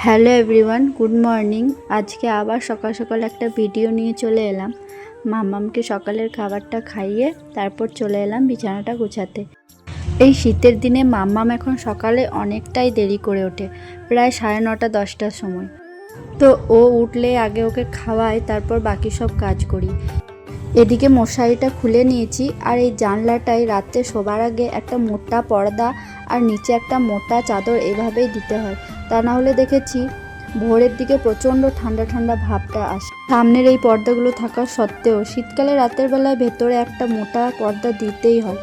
Hello everyone, good morning. আজকে আবার সকাল সকাল একটা ভিডিও নিয়ে চলে এলাম। মামামকে সকালের খাবারটা খাইয়ে তারপর চলে এলাম বিছানাটা গোছাতে। এই শীতের দিনে মাম্মাম এখন সকালে অনেকটাই দেরি করে ওঠে, প্রায় সাড়ে নটা, দশটার সময়। তো ও উঠলে আগে ওকে খাওয়াই, তারপর বাকি সব কাজ করি। এদিকে মশারিটা খুলে নিয়েছি আর এই জানলাটায় রাত্রে শোবার আগে একটা মোটা পর্দা আর নিচে একটা মোটা চাদর এভাবেই দিতে হয়। তা না হলে দেখেছি ভোরের দিকে প্রচণ্ড ঠান্ডা ঠান্ডা ভাবটা আসে। সামনের এই পর্দাগুলো থাকা সত্ত্বেও শীতকালে রাতের বেলায় ভেতরে একটা মোটা পর্দা দিতেই হয়।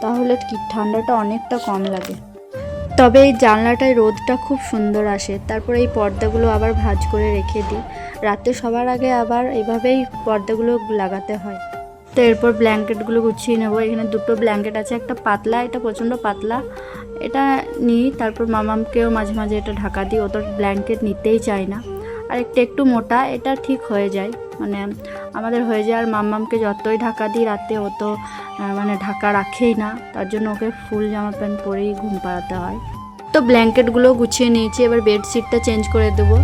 তাহলে কি ঠান্ডাটা অনেকটা কম লাগে। তবে এই জানলাটায় রোদটা খুব সুন্দর আসে। তারপর এই পর্দাগুলো আবার ভাঁজ করে রেখে দিই। রাতে সবার আগে আবার এভাবেই পর্দাগুলো লাগাতে হয়। তো এরপর ব্ল্যাঙ্কেটগুলো গুছিয়ে নেব। এখানে দুটো ব্ল্যাঙ্কেট আছে, একটা পাতলা, এটা প্রচণ্ড পাতলা। এটা নিই, তারপর মামামকেও মাঝে মাঝে এটা ঢাকা দিই। ও তো ব্ল্যাঙ্কেট নিতেই চায় না। আর একটা একটু মোটা, এটা ঠিক হয়ে যায়। মানে আমাদের হয়ে যায় আর মাম্মামকে যতই ঢাকা দিই রাতে, ও তো মানে ঢাকা রাখেই না। তার জন্য ওকে ফুল জামা প্যান্ট পরেই ঘুম পাড়াতে হয়। তো ব্ল্যাঙ্কেটগুলো গুছিয়ে নিয়েছি, এবার বেডশিটটা চেঞ্জ করে দেবো।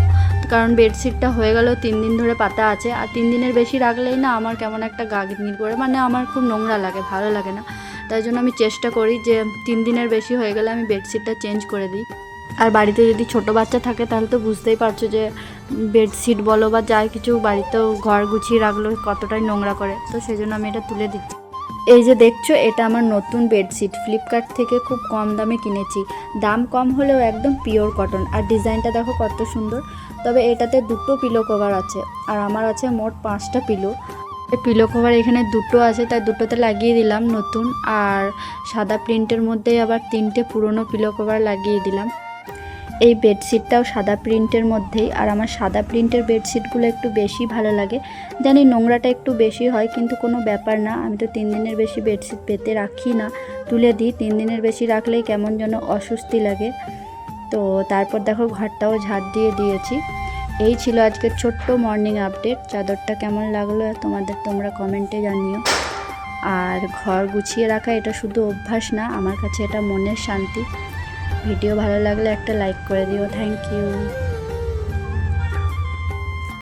কারণ বেডশিটটা হয়ে গেল, তিন দিন ধরে পাতা আছে। আর তিন দিনের বেশি রাখলেই না আমার কেমন একটা গা গিরগির করে মানে আমার খুব নোংরা লাগে, ভালো লাগে না। তাই জন্য আমি চেষ্টা করি যে তিন দিনের বেশি হয়ে গেলে আমি বেডশিটটা চেঞ্জ করে দিই। আর বাড়িতে যদি ছোট বাচ্চা থাকে, তাহলে তো বুঝতেই পারছ যে বেডশিট বলো বা যাই কিছু বাড়িতেও ঘর গুছিয়ে রাখল, কতটাই নোংরা করে। তো সেই জন্য আমি এটা তুলে দিচ্ছি। এই যে দেখছ, এটা আমার নতুন বেডশিট। ফ্লিপকার্ট থেকে খুব কম দামে কিনেছি। দাম কম হলেও একদম পিওর কটন আর ডিজাইনটা দেখো কত সুন্দর। তবে এটাতে দুটো পিলো কভার আছে। আর আমার আছে মোট পাঁচটা পিলো পিলো কভার এখানে দুটো আছে, তাই দুটোতে লাগিয়ে দিলাম নতুন। আর সাদা প্রিন্টের মধ্যেই আবার তিনটে পুরনো পিলো কভার লাগিয়ে দিলাম। এই বেডশিটটাও সাদা প্রিন্টের মধ্যেই, আর আমার সাদা প্রিন্টের বেডশিটগুলো একটু বেশি ভালো লাগে। জানি নোংরাটা একটু বেশি হয়, কিন্তু কোনো ব্যাপার না, আমি তো তিন দিনের বেশি বেডশিট পেতে রাখি না। তুলে দিই, তিন দিনের বেশি রাখলেই কেমন যেন অস্বস্তি লাগে। তো তারপর দেখো ঘরটাও ঝাড় দিয়ে দিয়েছি। এই ছিল আজকের ছোট্ট মর্নিং আপডেট চাদরটা কেমন লাগল তোমাদের তোমরা কমেন্টে জানিও। আর ঘর গুছিয়ে রাখা এটা শুধু অভ্যাস না, আমার কাছে এটা মনের শান্তি। ভিডিও ভালো লাগলে একটা লাইক করে দিও। Thank you